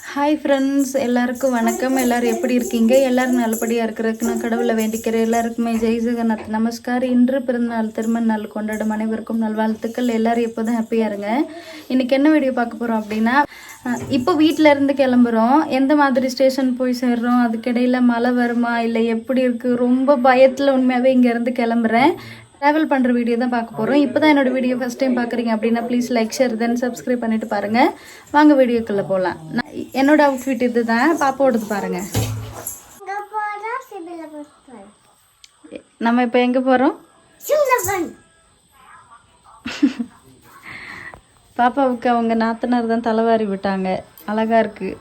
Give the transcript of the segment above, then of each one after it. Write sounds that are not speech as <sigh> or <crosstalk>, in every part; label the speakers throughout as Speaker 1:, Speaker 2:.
Speaker 1: Hi friends எல்லாருக்கும் வணக்கம். எல்லாரும் எப்படி இருக்கீங்க? எல்லாரும் நல்லபடியாக இருக்கிறதுக்கு நான் கடவுளை வேண்டிக்கிறேன். எல்லாருக்குமே ஜெய் ஜெகநாத். நமஸ்கார். இன்று பிறந்தநாள் திருமண நாள் கொண்டாடும் அனைவருக்கும் நல்வாழ்த்துக்கள். எல்லாரும் எப்போதும் ஹாப்பியாக இருங்க. இன்னைக்கு என்ன வீடியோ பார்க்க போகிறோம் அப்படின்னா இப்போ வீட்டிலேருந்து கிளம்புறோம். எந்த மாதிரி ஸ்டேஷன் போய் சேர்றோம்? அதுக்கிடையில் மழை வருமா? இல்லை எப்படி இருக்குது ரொம்ப பயத்தில் உண்மையாகவே இங்கேருந்து கிளம்புறேன். ட்ராவல் பண்ணுற வீடியோ தான் பார்க்க போகிறோம் இப்போ தான் என்னோட வீடியோ ஃபஸ்ட் டைம் பார்க்குறீங்க அப்படின்னா please like share then subscribe பண்ணிட்டு பாருங்கள் வாங்க வீடியோக்குள்ளே போகலாம் நான் என்னோட அவுட்ஃபிட் இது தான் பாப்பாவோடது பாருங்கள் நம்ம இப்போ எங்கே போகிறோம் பாப்பாவுக்கு அவங்க நாத்தனார் தான் தலைவாரி விட்டாங்க. அழகாக இருக்குது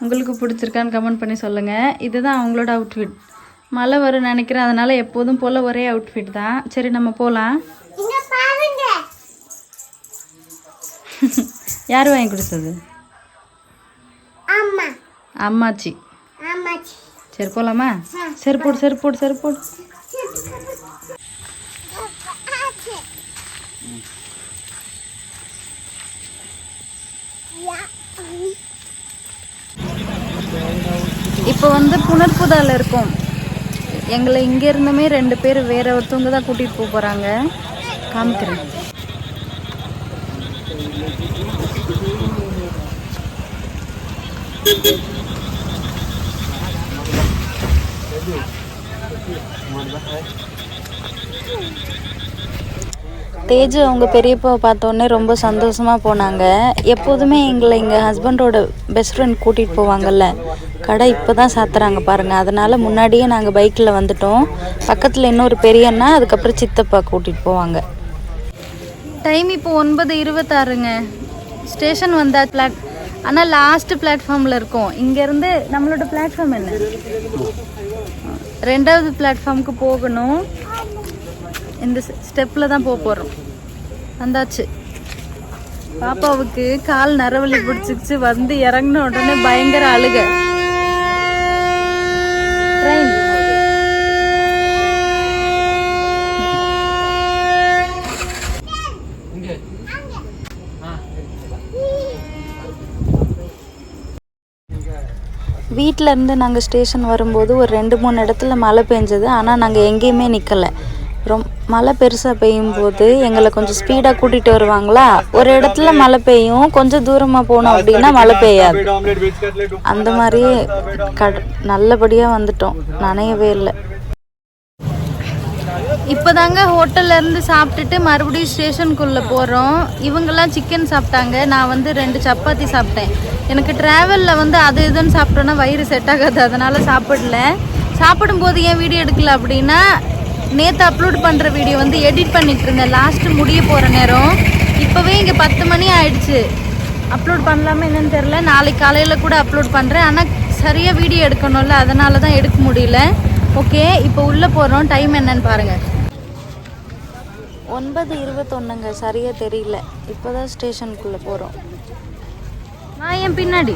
Speaker 1: உங்களுக்கு பிடிச்சிருக்கான்னு கமெண்ட் பண்ணி சொல்லுங்கள் இதுதான் அவங்களோட அவுட்ஃபிட் மழை வரும் நினைக்கிறேன். அதனால் எப்போதும் போல் ஒரே அவுட்ஃபிட் தான். சரி நம்ம போகலாம் <laughs> யார் வாங்கி கொடுத்தது? அம்மாச்சி. சரி போகலாமா சரி போடு சரி போடு சரி போடு. இப்போ வந்து புனர்புதால இருக்கோம். எங்களை இங்கே இருந்தமே ரெண்டு பேர் வேற ஒருத்தவங்க தான் கூட்டிட்டு போக போறாங்க. காமிக்கிறேன். தேஜு அவங்க பெரியப்பாவை பார்த்தோன்னே ரொம்ப சந்தோஷமாக போனாங்க. எப்போதுமே எங்களை எங்கள் ஹஸ்பண்டோட பெஸ்ட் ஃப்ரெண்ட் கூட்டிகிட்டு போவாங்கல்ல. கடை இப்போ தான் சாத்துறாங்க பாருங்கள் அதனால் முன்னாடியே நாங்கள் பைக்கில் வந்துட்டோம். பக்கத்தில் இன்னொரு பெரியண்ணா அதுக்கப்புறம் சித்தப்பா கூட்டிகிட்டு போவாங்க. டைம் இப்போ ஒன்பது இருபத்தாறுங்க. ஸ்டேஷன் வந்தா பிளாட் ஆனால் லாஸ்ட் பிளாட்ஃபார்மில் இருக்கோம். இங்கேருந்து நம்மளோட பிளாட்ஃபார்ம் என்ன? ரெண்டாவது பிளாட்ஃபார்முக்கு போகணும். இந்த ஸ்டெப்பில் தான் போக போகிறோம் வந்தாச்சு. பாப்பாவுக்கு கால் நரவலி பிடிச்சிக்கிச்சு வந்து இறங்கின உடனே பயங்கர அழுக. ட்ரெயின் வீட்டில் இருந்து நாங்கள் ஸ்டேஷன் வரும்போது ஒரு ரெண்டு மூணு இடத்துல மழை பெஞ்சது. ஆனால் நாங்கள் எங்கேயுமே நிற்கலை ரொம் மழை பெருசாக பெய்யும் போது எங்களை கொஞ்சம் ஸ்பீடாக கூட்டிகிட்டு வருவாங்களா? ஒரு இடத்துல மழை பெய்யும். கொஞ்சம் தூரமாக போனோம் அப்படின்னா மழை பெய்யாது. அந்த மாதிரி கட நல்லபடியாக வந்துட்டோம். நனையவே இல்லை. இப்போதாங்க ஹோட்டல்லேருந்து சாப்பிட்டுட்டு மறுபடியும் ஸ்டேஷனுக்குள்ளே போகிறோம் இவங்கெல்லாம் சிக்கன் சாப்பிட்டாங்க. நான் வந்து ரெண்டு சப்பாத்தி சாப்பிட்டேன். எனக்கு ட்ராவலில் வந்து அது இதுன்னு சாப்பிட்டோன்னா வயிறு செட் ஆகாது. அதனால் சாப்பிடல. சாப்பிடும்போது ஏன் வீடியோ எடுக்கல அப்படின்னா நேற்று அப்லோட் பண்ணுற வீடியோ வந்து எடிட் பண்ணிட்டு இருந்தேன். லாஸ்ட்டு முடிய போகிற நேரம். இப்போவே இங்கே பத்து மணி ஆயிடுச்சு. அப்லோட் பண்ணலாமா என்னன்னு தெரில நாளைக்கு காலையில் கூட அப்லோட் பண்ணுறேன் ஆனால் சரியாக வீடியோ எடுக்கணும்ல. அதனால தான் எடுக்க முடியல. ஓகே இப்போ உள்ளே போகிறோம் டைம் என்னன்னு பாருங்கள் ஒன்பது இருபத்தொன்னுங்க. சரியாக தெரியல. இப்போ தான் ஸ்டேஷனுக்குள்ளே போகிறோம் நான் என் பின்னாடி.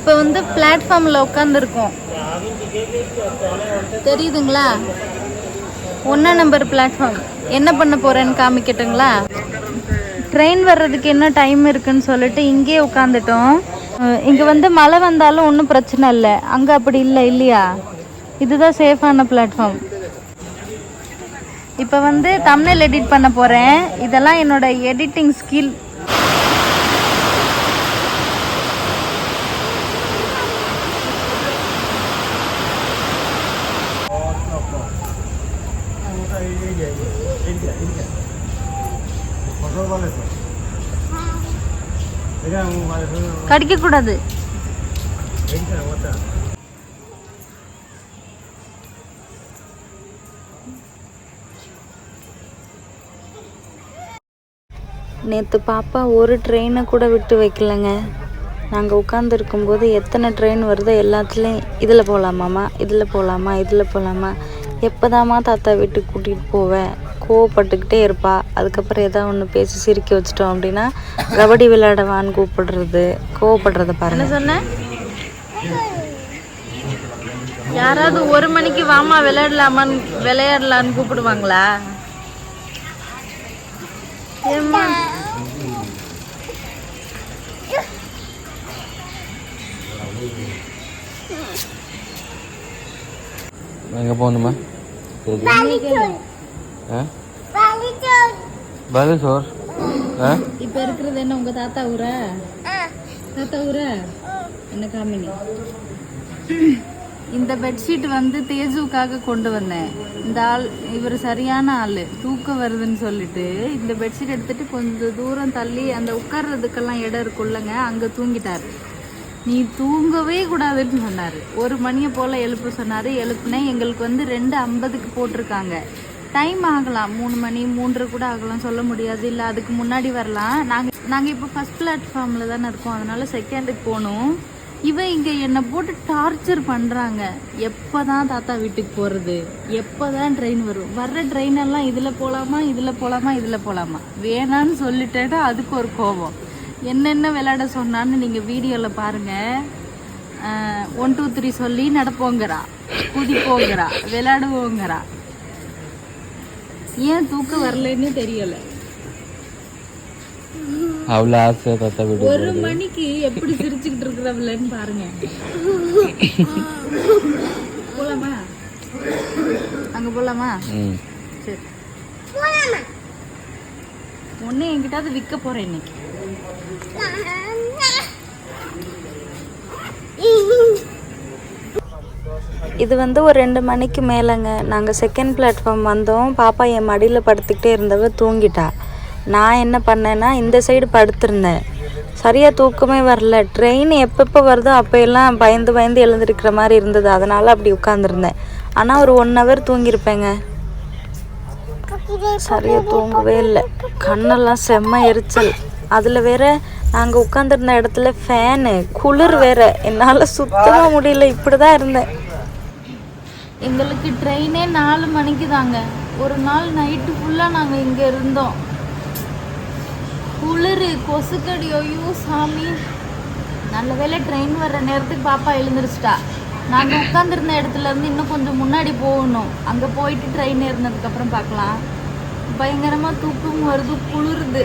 Speaker 1: இப்போ வந்து பிளாட்ஃபார்மில் உட்காந்துருக்கோம் தெரியுதுங்களா? ஒன்றா நம்பர் பிளாட்ஃபார்ம் என்ன பண்ண போகிறேன்னு காமிக்கட்டுங்களா? ட்ரெயின் வர்றதுக்கு என்ன டைம் இருக்குன்னு சொல்லிட்டு இங்கேயே உட்காந்துட்டோம் இங்கே வந்து மழை வந்தாலும் ஒன்றும் பிரச்சனை இல்லை. அங்கே அப்படி இல்லை இல்லையா? இதுதான் சேஃபான பிளாட்ஃபார்ம் இப்போ வந்து தமிழில் எடிட் பண்ண போகிறேன் இதெல்லாம் என்னோட எடிட்டிங் ஸ்கில் கடிக்கக்கூடாது. நேற்று பாப்பா ஒரு ட்ரெயினை கூட விட்டு வைக்கலங்க. நாங்கள் உட்காந்துருக்கும்போது எத்தனை ட்ரெயின் வருதோ எல்லாத்துலேயும் இதில் போகலாமாம்மா இதில் போகலாமா இதில் போகலாமா எப்போதாம்மா தாத்தா வீட்டுக்கு கூட்டிகிட்டு போவேன்? கோவப்பட்டுக்கிட்டே இருப்பா. அதுக்கப்புறம் ஏதாவது ஒன்று பேசி சிரிக்க வச்சிட்டோம் அப்படின்னா கபடி விளையாடவான்னு கூப்பிடுறது. கோவப்படுறத பாருங்க. சொன்னேன் யாராவது ஒரு மணிக்கு வாமா விளையாடலாமான்னு விளையாடலான்னு கூப்பிடுவாங்களா?
Speaker 2: எங்கே போகணுமா பாலேஸ்வர்
Speaker 1: இப்ப இருக்கிறது என்ன உங்க தாத்தா ஊரா? தாத்தா ஊரா? என்ன காமினி? இந்த பெட்ஷீட் வந்து தேஜுக்காக கொண்டு வந்தேன். இந்த ஆள் இவர் சரியான ஆள். தூக்கம் வருதுன்னு சொல்லிட்டு இந்த பெட்ஷீட் எடுத்துட்டு கொஞ்சம் தூரம் தள்ளி அந்த உட்கார்றதுக்கெல்லாம் இடம் இருக்குல்லங்க அங்கே தூங்கிட்டார். நீ தூங்கவே கூடாதுன்னு சொன்னார். ஒரு மணியை போல் எழுப்ப சொன்னார். எழுப்புனேன் எங்களுக்கு வந்து ரெண்டு ஐம்பதுக்கு போட்டிருக்காங்க. டைம் ஆகலாம். மூணு மணி மூன்று கூட ஆகலாம். சொல்ல முடியாது. இல்லை அதுக்கு முன்னாடி வரலாம். நாங்கள் நாங்கள் இப்போ ஃபஸ்ட் பிளாட்ஃபார்மில் தானே இருக்கோம். அதனால் செகண்டுக்கு போகணும். இவன் இங்கே என்னை போட்டு டார்ச்சர் பண்ணுறாங்க எப்போ தான் தாத்தா வீட்டுக்கு போகிறது எப்போ தான் ட்ரெயின் வரும்? வர்ற ட்ரெயினெல்லாம் இதில் போகலாமா இதில் போகலாமா இதில் போகலாமா வேணான்னு சொல்லிட்டேன்னா அதுக்கு ஒரு கோபம். என்னென்ன விளையாட சொன்னான்னு நீங்கள் வீடியோவில் பாருங்கள் ஒன் டூ த்ரீ சொல்லி நடப்போங்கிறா. குதிப்போங்கிறா. விளையாடுவோங்கிறா. ஏன் தூக்கம் வரலன்னு தெரியல.
Speaker 2: அவ்வளோ ஆசை தாத்தா வீடு
Speaker 1: ஒரு மணிக்கு எப்படி சிரிச்சுக்கிட்டு இருக்கிறவளன்னு பாருங்க. போலாமா? அங்க போலாமா? சரி. ஒண்ணு என்கிட்டாவது விற்க போறேன் இன்னைக்கு. இது வந்து ஒரு ரெண்டு மணிக்கு மேலேங்க. நாங்கள் செகண்ட் பிளாட்ஃபார்ம் வந்தோம். பாப்பா என் மடியில் படுத்துக்கிட்டே இருந்தவ தூங்கிட்டா. நான் என்ன பண்ணேன்னா இந்த சைடு படுத்திருந்தேன். சரியாக தூக்கமே வரல. ட்ரெயின் எப்பப்போ வருதோ அப்போயெல்லாம் பயந்து பயந்து எழுந்திருக்கிற மாதிரி இருந்தது. அதனால் அப்படி உட்காந்துருந்தேன் ஆனால் ஒரு ஒன் ஹவர் தூங்கியிருப்பேங்க சரியாக தூங்கவே இல்லை. கண்ணெல்லாம் செம்ம எரிச்சல். அதில் வேற நாங்கள் உட்காந்துருந்த இடத்துல ஃபேனு குளிர் வேற. என்னால் சுத்தமாக முடியல இப்படி தான் இருந்தேன். எங்களுக்கு ட்ரெயினே நாலு மணிக்கு தாங்க. ஒரு நாள் நைட்டு ஃபுல்லாக நாங்கள் இங்கே இருந்தோம். குளிர் கொசுக்கடி ஐயோ சாமி. நல்ல வேளை ட்ரெயின் வர்ற நேரத்துக்கு பாப்பா எழுந்திரிச்சிட்டா. நாங்கள் உட்காந்துருந்த இடத்துல இருந்து இன்னும் கொஞ்சம் முன்னாடி போகணும். அங்கே போயிட்டு ட்ரெயின் ஏறினதுக்கப்புறம் பார்க்கலாம். பயங்கரமாக தூக்கம் வருது குளிருது.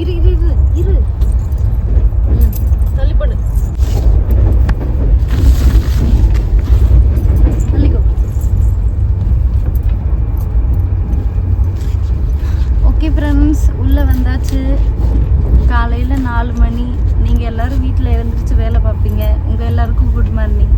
Speaker 1: இரு இரு இரு இரு. ம், தள்ளிப்படு தள்ளிக்கோ. ஓகே ஃப்ரெண்ட்ஸ் உள்ளே வந்தாச்சு. காலையில் நாலு மணி. நீங்கள் எல்லாரும் வீட்டில் எழுந்திரிச்சு வேலை பார்ப்பீங்க. உங்கள் எல்லாருக்கும் குட் மார்னிங்